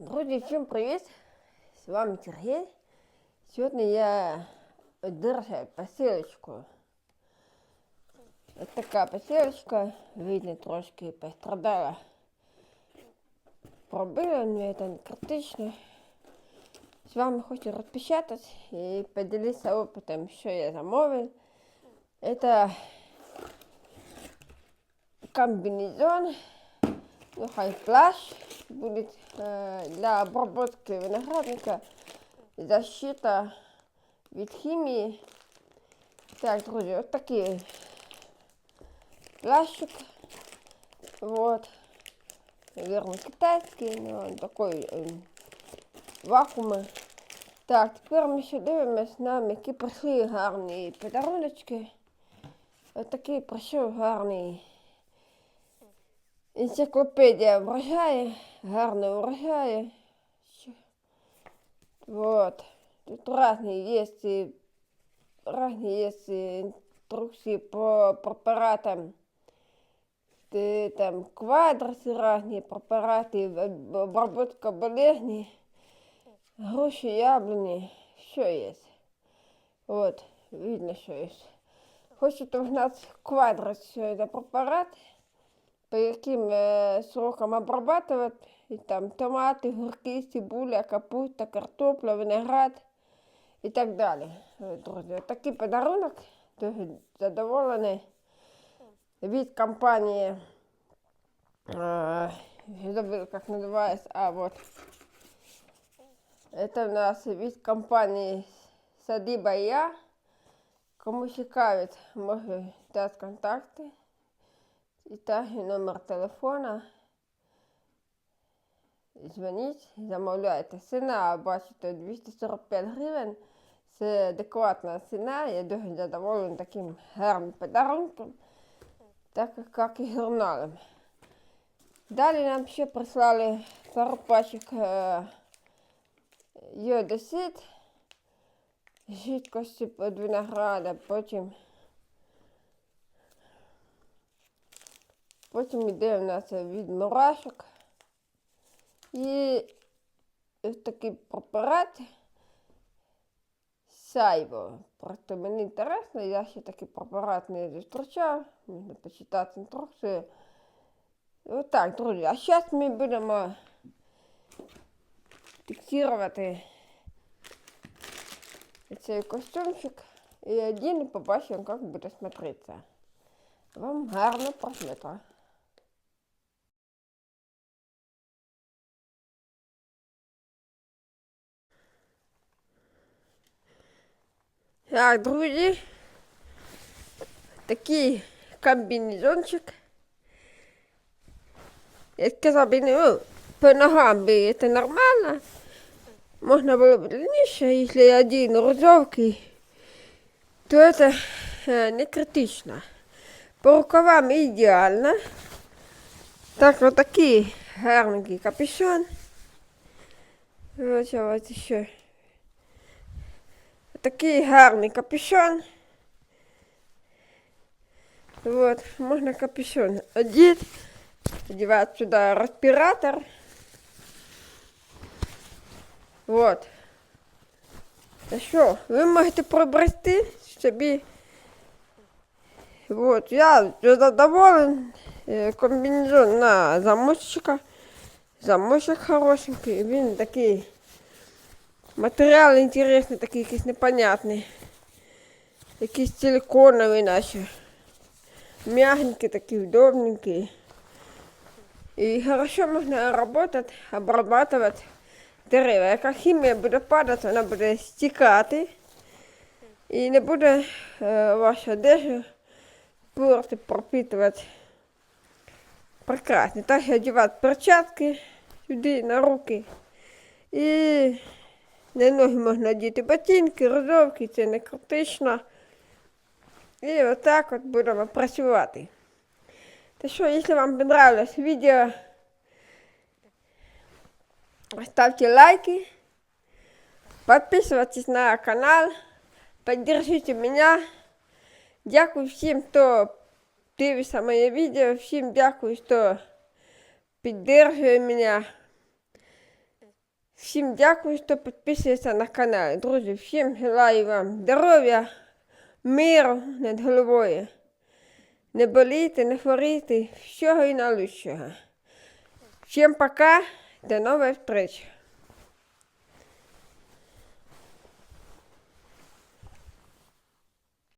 Друзі, всім привіт! З вами Сергій. Сьогодні я одержав посилочку. Ось така посилочка, видно, трошки пострадала. Пробила, але це не критично. З вами хочу розпечатати і поділитися опитом, що я замовив. Это комбинезон, Ну хай плащ будет э, для обработки виноградника, защита від хімії. Так, друзі, вот такий плащик. Вот. Наверное, китайський, но он такой э, вакууми. Так, тепер ми ще дивимось нам, які прийшли гарні подаруночки. Ось такий прийшов гарний енциклопедія врожаю, гарний врожаю. Що- Вот. Тут разные есть, и- разные есть инструкции по препаратам. Ты, там квадросы разные, препараты, об- обработка болезней, груши, яблони, все есть. Вот, видно, что есть. Хочет узнать квадрат, что это препарат, по каким э, срокам обрабатывать. И там томаты, гурки, цибуля, капуста, картопля, виноград и так далее. Вот, друзья, такий подарунок. Дуже задоволений від компанії. Э, я забыл, как называется. А, вот. Это у нас від компанії Садиба Я. Кому цікавить, може дати контакти. І також номер телефона. Дзвоніть, замовляйте. Ціна, бачите, 245 гривень. Це адекватна ціна. Я дуже задоволений таким гарним подарунком, так як і журналом. Далі нам ще прислали пару пачок е, йодосит, жидкості від винограда, потім Потім йде у нас від мурашок. І такий препарат Сайбо. Просто мені інтересно, я ще такий препарат не зустрічав. Можна почитати інструкцію. Ось так, друзі. А зараз ми будемо фіксувати цей костюмчик. І один побачимо, як буде смотреться. Вам гарно просмотра. Так, друзі, такий комбінезончик. Я сказав ну, по ногам би це нормально. Можна було б длинніше, якщо один розовкий, то это э, не критично. По рукавам ідеально. Так, вот такий гарненький капюшон. Ось ось ще. Такий гарний капюшон. Вот, можно капюшон одеть, одевать сюда респиратор. Вот. Та що, ви можете пробрести собі. Вот, я задоволен. Е, Комбінезон на замочка. Замочок хорошенький. Він такий. Матеріал інтересний, такий якийсь непонятний. Якийсь силиконовий наче. Мягенький, такий удобненький. І хорошо можна работать, обрабатывать дерева. Яка хімія буде падати, вона буде стікати. І не буде е, ваша одежа порти пропитувати. Прекрасно. Так одягати перчатки сюди на руки. І на ноги можна одіти ботинки, розовки, це не критично. І отак от будемо працювати. Та що, якщо вам понравилось відео, ставьте лайки, подписывайтесь на канал, поддержите меня. Дякую всім, хто дивиться моє відео, всім дякую, хто підтримує мене. Всім дякую, що підписуєтеся на канал. Друзі, всім желаю вам здоров'я, миру над головою. Не болійте, не хворійте, всього і найкращого. Всім пока, до нових зустрічі.